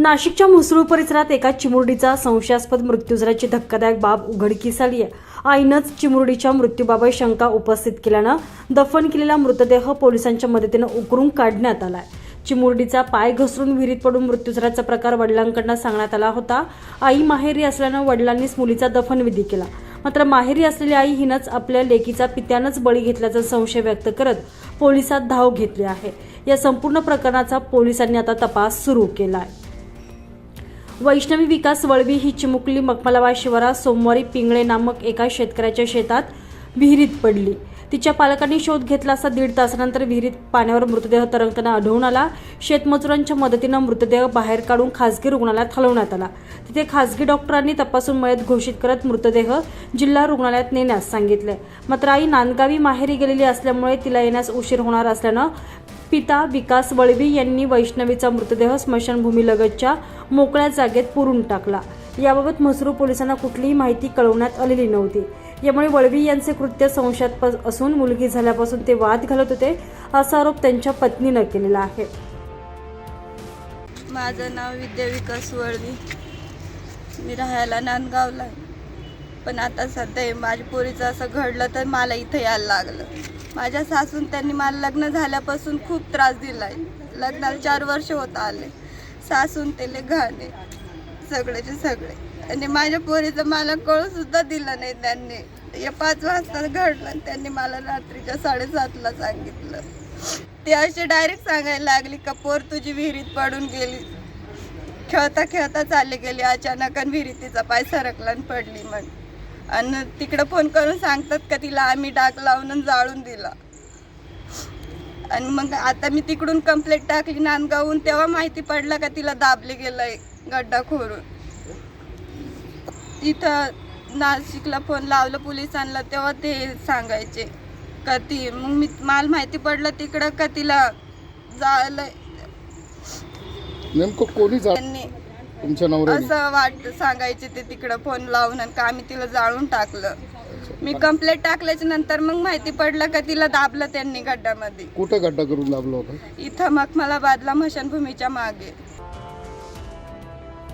नाशिकच्या म्हसरूळ परिसरात एका चिमुरडीचा संशयास्पद मृत्यू झाल्याची धक्कादायक बाब उघडकीस आली आहे आईनंच चिमुरडीच्या मृत्यूबाबत शंका उपस्थित केल्यानं दफन केलेला मृतदेह पोलिसांच्या मदतीनं उकरून काढण्यात आलाय. चिमुरडीचा पाय घसरून विहिरीत पडून मृत्यू झाल्याचा प्रकार वडिलांकडनं सांगण्यात आला होता. आई माहेरी असल्यानं वडिलांनीच मुलीचा दफनविधी केला. मात्र माहेरी असलेली आई हिनंच आपल्या लेकीचा पित्यानंच बळी घेतल्याचा संशय व्यक्त करत पोलिसात धाव घेतली आहे. या संपूर्ण प्रकरणाचा पोलिसांनी आता तपास सुरू केला आहे वैष्णवी विकास वळवी ही चिमुकली मकमलाबाद शिवारात सोमवारी पिंगळे नामक एका शेतकऱ्याच्या शेतात विहिरीत पडली. तिच्या पालकांनी शोध घेतला असता दीड तासानंतर विहिरीत पाण्यावर मृतदेह तरंगताना आढळून आला. शेतमजुरांच्या मदतीनं मृतदेह बाहेर काढून खासगी रुग्णालयात हलवण्यात आला. तिथे खासगी डॉक्टरांनी तपासून मयत घोषित करत मृतदेह जिल्हा रुग्णालयात नेण्यास सांगितले. मात्र आई नांदगावी माहेरी गेलेली असल्यामुळे तिला येण्यास उशीर होणार असल्यानं पिता विकास वळवी यांनी वैष्णवीचा मृतदेह स्मशानभूमीलगतच्या मोकळ्या जागेत पुरून टाकला. याबाबत म्हसरू पोलिसांना कुठलीही माहिती कळवण्यात आलेली नव्हती. यामुळे वळवी यांचे कृत्य संशयास्पद असून मुलगी झाल्यापासून ते वाद घालत होते असा आरोप त्यांच्या पत्नीनं केलेला आहे. माझं नाव विद्या विकास वळवी. मी राहायला नांदगावला आहे. पण आता सध्या माझ्या पोरीचं असं घडलं तर मला इथं यायला लागलं. माझ्या सासून त्यांनी मला लग्न झाल्यापासून खूप त्रास दिला आहे लग्नाला चार वर्ष होत आले. सासून तेले घाणे. सगळेचे सगळे. आणि माझ्या पोरीचं मला कळूसुद्धा दिलं नाही त्यांनी. या पाच वाजता घडलं आणि त्यांनी मला रात्रीच्या साडेसातला सांगितलं. ते असे डायरेक्ट सांगायला लागली का पोर तुझी विहिरीत पडून गेली. खेळता खेळता चालली गेली. अचानक आणि विहिरीत तिचा पाय सरकला आणि पडली मग आणि तिकडं फोन करून सांगतात का तिला आम्ही डाक लावून जाळून दिला. आणि मग आता मी तिकडून कंप्लेंट टाकली नांदगावून तेव्हा माहिती पडलं का तिला दाबले गेलंय गड्डा खोरून इथं नाशिकला फोन लावलं पोलिसांना तेव्हा ते सांगायचे का ती मग मी मला माहिती पडलं तिकडं का तिला जाळलंय. नेमकं कोणी त्यांनी तुमच्या नवऱ्याने? असं वाट सांगायचे ते तिकडं फोन लावून आणि का आम्ही तिला जाळून टाकलं. मी कंप्लेंट टाकल्याच्या नंतर मग माहिती पडलं का तिला दाबलं त्यांनी गड्ड्यामध्ये. कुठं गड्डा करून दाबला होता? इथं मग मला बादला मशानभूमीच्या मागे.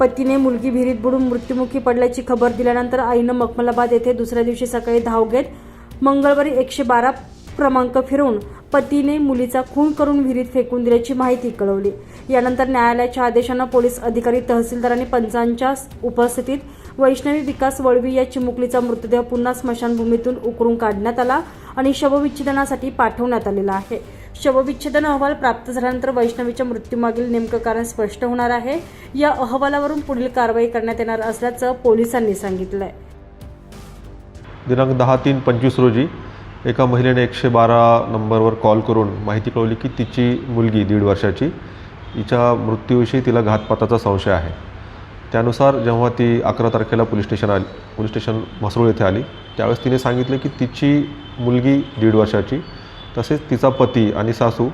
पतीने मुलगी विहिरीत बुडून मृत्युमुखी पडल्याची खबर दिल्यानंतर आईनं मकमलाबाद येथे दुसऱ्या दिवशी सकाळी धाव घेत मंगळवारी एकशे बारा क्रमांक फिरवून पतीने मुलीचा खून करून विहिरीत फेकून दिल्याची माहिती कळवली. यानंतर न्यायालयाच्या आदेशानं पोलीस अधिकारी तहसीलदार आणि पंचांच्या उपस्थितीत वैष्णवी विकास वळवी या चिमुकलीचा मृतदेह पुन्हा स्मशानभूमीतून उकरून काढण्यात आला आणि शवविच्छेदनासाठी पाठवण्यात आलेला आहे. शवविच्छेदन अहवाल प्राप्त झाल्यानंतर वैष्णवीच्या मृत्यूमागील नेमकं कारण स्पष्ट होणार आहे. या अहवालावरून पुढील कारवाई करण्यात येणार असल्याचं पोलिसांनी सांगितलंय. दिनांक दहा तीन पंचवीस रोजी एका महिलेने एकशे बारा नंबरवर कॉल करून माहिती कळवली की तिची मुलगी दीड वर्षाची हिच्या मृत्यूविषयी तिला घातपाताचा संशय आहे. त्यानुसार जेव्हा ती अकरा तारखेला पोलीस स्टेशन आली पोलीस स्टेशन म्हसरूळ येथे आली त्यावेळेस तिने सांगितले की तिची मुलगी दीड वर्षाची तसेच तिचा पती आणि सासू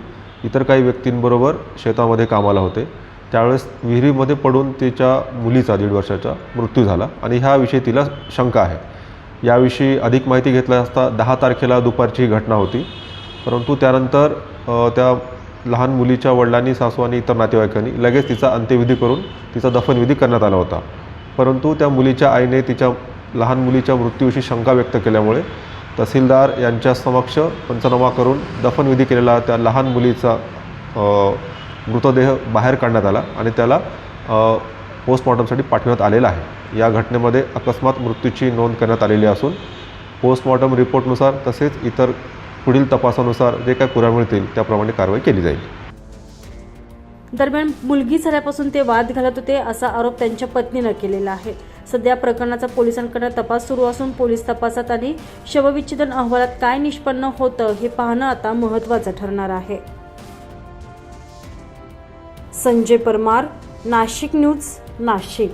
इतर काही व्यक्तींबरोबर शेतामध्ये कामाला होते. त्यावेळेस विहिरीमध्ये पडून तिच्या मुलीचा दीड वर्षाचा मृत्यू झाला आणि ह्याविषयी तिला शंका आहे. याविषयी अधिक माहिती घेतल्या असता दहा तारखेला दुपारची ही घटना होती. परंतु त्यानंतर त्या लहान मुलीच्या वडिलांनी सासू आणि इतर नातेवाईकांनी लगेच तिचा अंत्यविधी करून तिचा दफनविधी करण्यात आला होता. परंतु त्या मुलीच्या आईने तिच्या लहान मुलीच्या मृत्यूविषयी शंका व्यक्त केल्यामुळे तहसीलदार यांच्या समक्ष पंचनामा करून दफनविधी केलेला त्या लहान मुलीचा मृतदेह बाहेर काढण्यात आला आणि त्याला पोस्टमॉर्टमसाठी पाठवण्यात आलेला आहे. या घटनेमध्ये अकस्मात मृत्यूची नोंद करण्यात आलेली असून पोस्टमॉर्टम रिपोर्टनुसार तसेच इतर पुढील तपासानुसार जे काय पुरावे मिळतील त्याप्रमाणे कारवाई केली जाईल. दरम्यान मुलगी झाल्यापासून ते वाद घालत होते असा आरोप त्यांच्या पत्नीनं केलेला आहे. सध्या प्रकरणाचा पोलिसांकडे तपास सुरू असून पोलीस तपासात आणि शवविच्छेदन अहवालात काय निष्पन्न होतं हे पाहणं आता महत्त्वाचं ठरणार आहे. संजय परमार नाशिक न्यूज नाशिक.